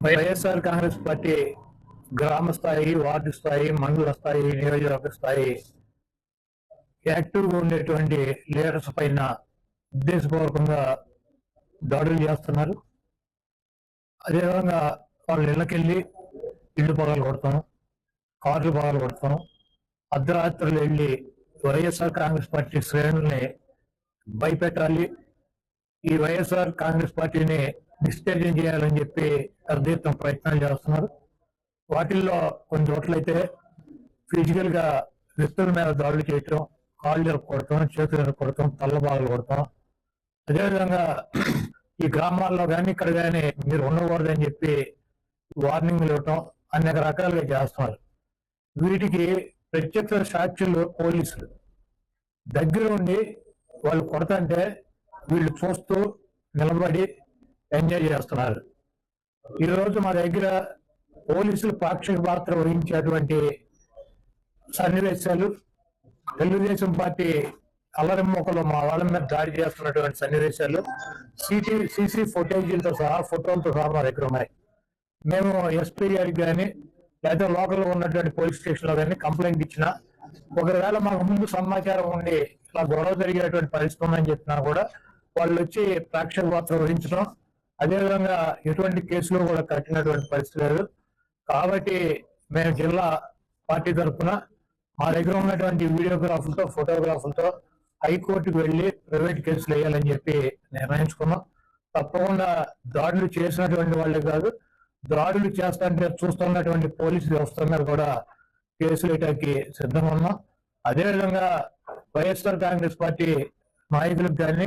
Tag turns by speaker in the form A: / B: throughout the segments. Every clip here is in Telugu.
A: వైఎస్ఆర్ కాంగ్రెస్ పార్టీ గ్రామ స్థాయి వార్డు స్థాయి మండల స్థాయి నియోజకవర్గ స్థాయి యాక్టివ్గా ఉండేటువంటి లీడర్స్ పైన ఉద్దేశపూర్వకంగా దాడులు చేస్తున్నారు. అదేవిధంగా వాళ్ళ ఇళ్ళకెళ్ళి ఇళ్ళు పగలు కొడతాం కార్లు పగలు కొడతాం అర్ధరాత్రులు వెళ్ళి వైఎస్ఆర్ కాంగ్రెస్ పార్టీ శ్రేణుల్ని భయపెట్టాలి. ఈ వైఎస్ఆర్ కాంగ్రెస్ పార్టీని నిశ్చర్యం చేయాలని చెప్పి పెద్ద ఎత్తున ప్రయత్నాలు చేస్తున్నారు. వాటిల్లో కొన్ని చోట్లయితే ఫిజికల్గా వ్యక్తుల మీద దాడులు చేయటం కాళ్ళు కొడతాం చేతులు కొడతాం తల్లబాగులు కొడతాం. అదేవిధంగా ఈ గ్రామాల్లో కానీ ఇక్కడ కానీ మీరు ఉండకూడదని చెప్పి వార్నింగ్లు ఇవ్వటం అనేక రకాలుగా చేస్తున్నారు. వీటికి ప్రత్యక్ష సాక్షులు పోలీసులు. దగ్గర ఉండి వాళ్ళు కొడతంటే వీళ్ళు చూస్తూ నిలబడి ఎంజాయ్ చేస్తున్నారు. ఈ రోజు మా దగ్గర పోలీసులు పాక్షిక పాత్ర వహించేటువంటి సన్నివేశాలు తెలుగుదేశం పార్టీ అల్లరి మొక్కలు మా వాళ్ళ మీద దాడి చేస్తున్నటువంటి సన్నివేశాలు సిటీ సీసీ ఫుటేజీలతో సహా ఫోటోలతో సహా మా దగ్గర ఉన్నాయి. మేము ఎస్పీ గారికి కానీ లేదా లోకల్ ఉన్నటువంటి పోలీస్ స్టేషన్లో కానీ కంప్లైంట్ ఇచ్చినా ఒకవేళ మాకు ముందు సమాచారం ఉండి ఇలా గొడవ జరిగేటువంటి పరిస్థితి ఉందని చెప్పినా కూడా వాళ్ళు వచ్చి ప్రేక్షక పాత్ర వహించడం అదేవిధంగా ఎటువంటి కేసులు కూడా కట్టినటువంటి పరిస్థితి లేదు. కాబట్టి మేము జిల్లా పార్టీ తరఫున మా దగ్గర ఉన్నటువంటి వీడియోగ్రాఫులతో ఫోటోగ్రాఫులతో హైకోర్టుకు వెళ్ళి ప్రైవేట్ కేసులు వేయాలని చెప్పి నిర్ణయించుకున్నాం. తప్పకుండా దాడులు చేసినటువంటి వాళ్ళే కాదు దాడులు చేస్తుంటే చూస్తున్నటువంటి పోలీసు వ్యవస్థ మీద కూడా కేసులు వేయటానికి సిద్ధంగా ఉన్నాం. అదేవిధంగా వైఎస్ఆర్ కాంగ్రెస్ పార్టీ నాయకులకు కానీ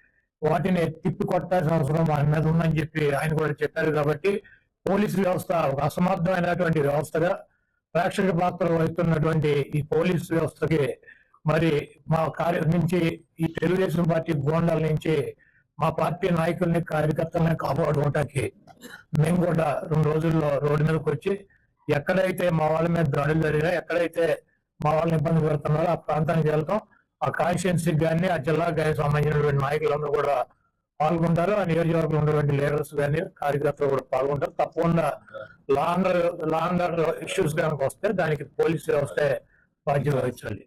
A: వాటిని తిప్పి కొట్టాల్సిన అవసరం ఆయన మీద ఉందని చెప్పి ఆయన కూడా చెప్పారు కాబట్టి పోలీసు వ్యవస్థ ఒక అసమర్థమైనటువంటి వ్యవస్థగా ప్రేక్షక పాత్ర వహిస్తున్నటువంటి ఈ పోలీసు వ్యవస్థకి మరి మా కార్య నుంచి ఈ తెలుగుదేశం పార్టీ గోండాల నుంచి మా పార్టీ నాయకుల్ని కార్యకర్తలని కాపాడుకోవటానికి మేము కూడా రెండు రోజుల్లో రోడ్డు మీదకి వచ్చి ఎక్కడైతే మా వాళ్ళ మీద దాడులు జరిగినా ఎక్కడైతే మా వాళ్ళని ఇబ్బంది పెడుతున్నారో ఆ ప్రాంతానికి వెళ్తాం. ఆ కాన్స్టిట్యున్సీకి కానీ ఆ జిల్లాకు కానీ సంబంధించినటువంటి నాయకులందరూ కూడా పాల్గొంటారు. ఆ నియోజకవర్గంలో ఉన్నటువంటి లీడర్స్ కానీ కార్యకర్తలు కూడా పాల్గొంటారు. తప్పకుండా లాంగర్ లాంగర్ ఇష్యూస్ కనుక వస్తే దానికి పోలీసులు వస్తే బాధ్యత వహించాలి.